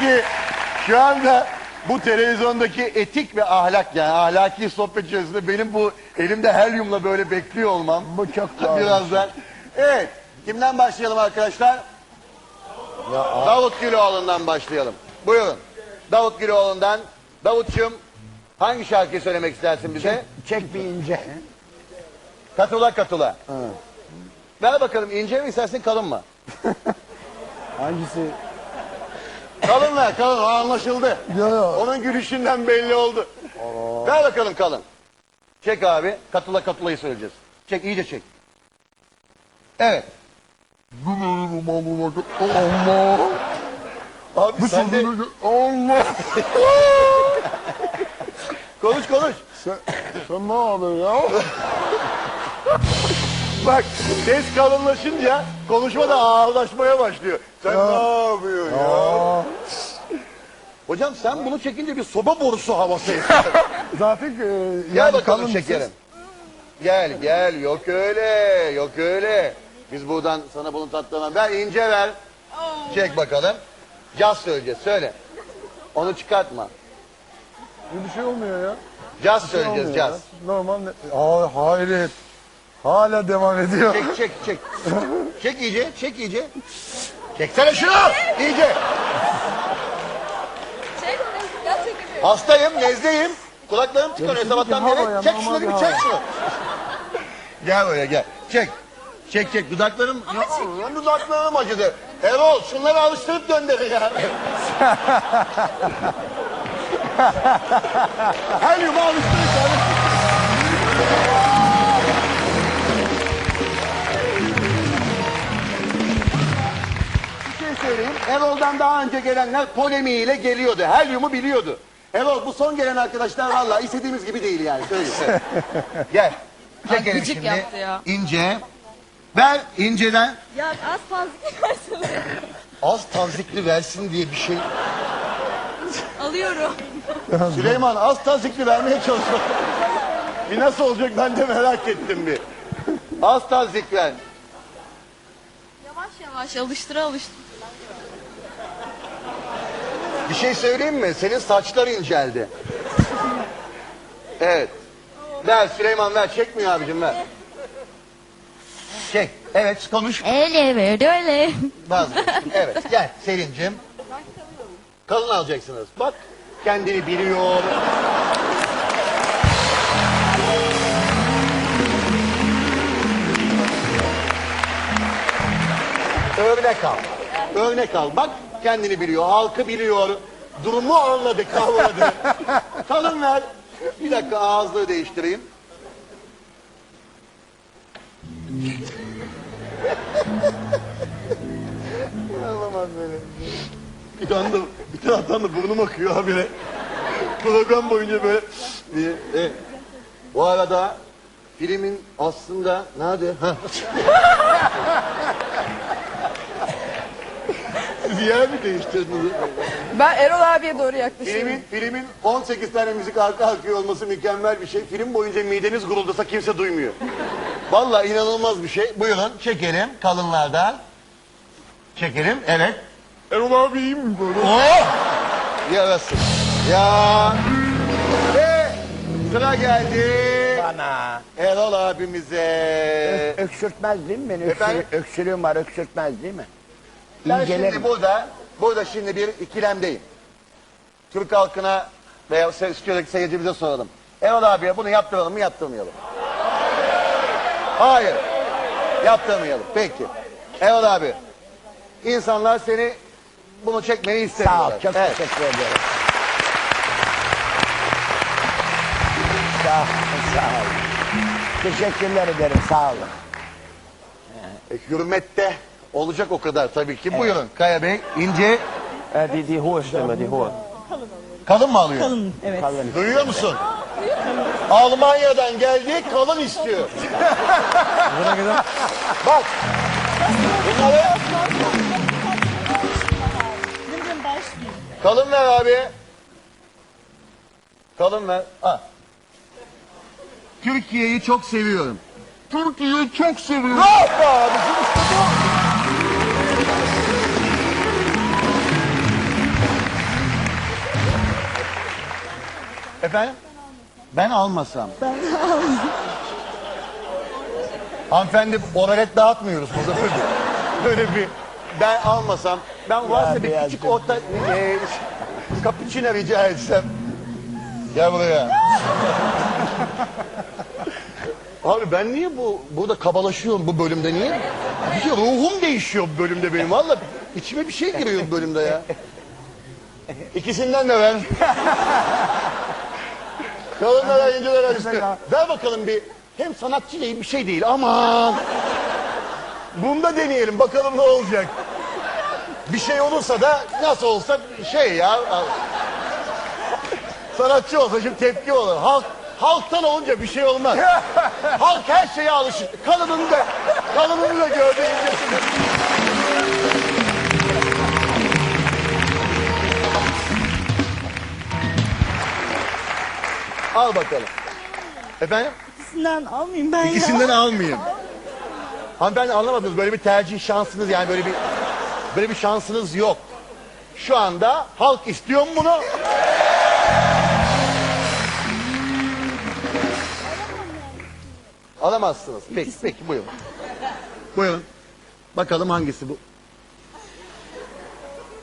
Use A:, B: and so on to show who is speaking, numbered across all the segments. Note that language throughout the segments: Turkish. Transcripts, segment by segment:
A: Peki şu anda bu televizyondaki etik ve ahlak yani ahlaki sohbet içerisinde benim bu elimde helyumla böyle bekliyor olmam.
B: Bu çok doğru.
A: Birazdan. Evet. Kimden başlayalım arkadaşlar? Davut Güloğlu'ndan başlayalım. Buyurun. Davut Güloğlu'ndan. Davut'cum hangi şarkıyı söylemek istersin bize?
B: Çek bir ince.
A: Katula katula. Ver bakalım ince mi istersin kalın mı?
B: Hangisi?
A: Kalın ver kalın o anlaşıldı.
B: Yo, yo.
A: Onun gülüşünden belli oldu. Ver bakalım kalın. Çek abi. Katula katulayı söyleyeceğiz. Çek iyice çek. Evet.
B: Allah.
A: Abi sen de
B: Allah.
A: konuş konuş.
B: Sen, sen ne yapıyorsun ya?
A: Bak ses kalınlaşınca konuşma da ağırlaşmaya başlıyor. Sen ne yapıyorsun ya? Hocam sen bunu çekince bir soba borusu havası esiyor.
B: Zaten e, yani
A: Gel bakalım
B: kalın
A: şekerim. Gel gel yok öyle yok öyle. Biz buradan sana bunu tatlıdan ver ince ver. Çek bakalım. Caz söyleyeceğiz söyle. Onu çıkartma.
B: Bir şey olmuyor ya.
A: Caz
B: şey
A: söyleyeceğiz
B: olmuyor
A: caz.
B: Normal. ne- Aa, hayret. Hala devam ediyor.
A: Çek çek çek. çek iyice çek iyice. Çeksene şunu iyice.
C: Çek, gerçekten.
A: Hastayım nezdeyim. Kulaklarım tıkanıyor
B: Yakışıklı
A: sabahtan beri.
B: ya,
A: Çek şunu bir çek şunu. gel buraya gel. Çek. Çek çek dudaklarım. Ya, dudaklarım acıdı. Erol şunları alıştırıp döndür ya. Her alıştırıp Erol'dan daha önce gelenler polemiğiyle geliyordu. Helyumu biliyordu. Erol bu son gelen arkadaşlar vallahi istediğimiz gibi değil yani. Söyleyeyim. Gel. Çekelim
C: gıcık
A: şimdi.
C: yaptı ya.
A: İnce. Ver inceden.
C: Ya az fazla versene.
A: Az tazikli versin diye bir şey.
C: Alıyorum.
A: Süleyman az tazikli vermeye çalışıyor. bir nasıl olacak ben de merak ettim bir. Az tazik ver.
C: Yavaş yavaş alıştıra alıştıra.
A: Bir şey söyleyeyim mi? Senin saçlar inceldi. Evet. Ver Süleyman ver. Çekmiyor abicim ver. Çek. Evet konuş.
C: Öyle böyle öyle.
A: Vazgeç. Evet gel Selin'cim. Kalın alacaksınız. Bak kendini biliyor. Örnek al. Örnek al. Bak kendini biliyor. Halkı biliyor. Durumu anladı, kavradı. Kalın ver. Bir dakika ağızlığı değiştireyim. İnanılmaz böyle. Bir tane de, bir taraftan da burnum akıyor habire. Program boyunca böyle. diye. E, bu arada filmin aslında nerede? Ha. Siz yer mi değiştirdiniz?
D: Ben Erol abiye doğru yaklaşıyorum.
A: Filmin, filmin 18 tane müzik arka arkaya olması mükemmel bir şey. Film boyunca mideniz guruldasa kimse duymuyor. Vallahi inanılmaz bir şey. Buyurun çekelim kalınlardan. Çekelim evet.
B: Erol abi iyi mi böyle?
A: Oh! Yarasın. Ya. Ve sıra geldi.
B: Bana.
A: Erol abimize.
B: Öksürtmez değil mi beni?
A: Efendim?
B: Öksür, öksürüğüm var öksürtmez değil mi?
A: Ben şimdi burada, burada şimdi bir ikilemdeyim. Türk halkına veya se- stüdyodaki seyircimize soralım. Erol abiye bunu yaptıralım mı yaptırmayalım? Hayır. Yaptırmayalım. Peki. Erol abi. insanlar seni bunu çekmeni istemiyorlar.
B: Sağ ol çok
A: Evet.
B: teşekkür ederim. Sağ ol, sağ ol. Teşekkürler ederim sağ olun.
A: E, hürmette olacak o kadar tabii ki. Buyurun Kaya Bey. ince
E: Äh, die, die hohe Stimme, die hohe.
A: kalın mı alıyor?
B: Kalın.
A: Duyuyor musun? Almanya'dan geldi kalın istiyor. Bak. Bunları kalın ver abi. Kalın ver. Ha. Türkiye'yi çok seviyorum. Türkiye'yi çok seviyorum. Bravo abicim işte bu. Efendim? Ben almasam. Ben almasam. Hanımefendi oralet dağıtmıyoruz burada böyle. Bir ben almasam. Ben varsa bir küçük orta e, cappuccino rica etsem. Gel buraya. Abi ben niye bu burada kabalaşıyorum bu bölümde niye? Bir şey, ruhum değişiyor bu bölümde benim valla. içime bir şey giriyor bu bölümde ya. İkisinden de ver. Kalınlara inceler acısı. Ver bakalım bir. Hem sanatçı değil bir şey değil aman. Bunda deneyelim bakalım ne olacak. Bir şey olursa da nasıl olsa şey ya. Sanatçı olsa şimdi tepki olur. Halk halktan olunca bir şey olmaz. Halk her şeye alışık. Kalınını da kalınını da gördü incesini. Al bakalım. Efendim?
F: İkisinden almayayım ben ya.
A: İkisinden almayayım. Hanımefendi anlamadınız böyle bir tercih şansınız yani böyle bir böyle bir şansınız yok. Şu anda halk istiyor mu bunu? Alamazsınız. Peki, peki buyurun. Buyurun. Bakalım hangisi bu?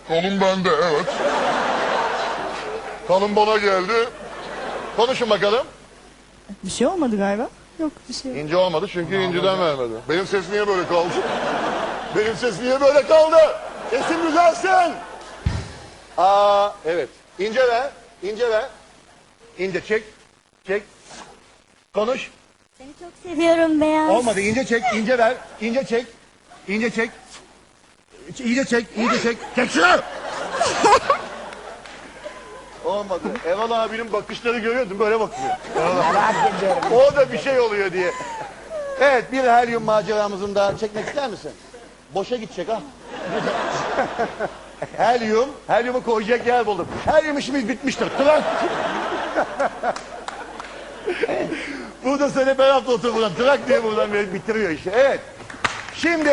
G: Kolum bende evet. Kalın bana geldi.
A: Konuşun bakalım.
F: Bir şey olmadı galiba. Yok bir şey yok.
G: İnce olmadı çünkü inciden vermedi. Benim ses niye böyle kaldı? Benim ses niye böyle kaldı?
A: Sesim güzelsin. Aa evet. İnce ver. İnce ver. İnce çek. Çek. Konuş.
F: Seni çok seviyorum beyaz.
A: Olmadı. İnce çek. ince ver. İnce çek. İnce çek. İyice çek. iyice çek. Çek şunu. Olmadı. Erol abinin bakışları görüyordun böyle bakıyor.
B: Merak ediyorum.
A: Orada bir şey oluyor diye. Evet bir helyum maceramızın daha çekmek ister misin? Boşa gidecek ha. helyum, helyumu koyacak yer buldum. Helyum işimiz bitmiştir. Trak. Burada söyle ben hafta otur buradan. Trak diye buradan beni bitiriyor işi. Evet. Şimdi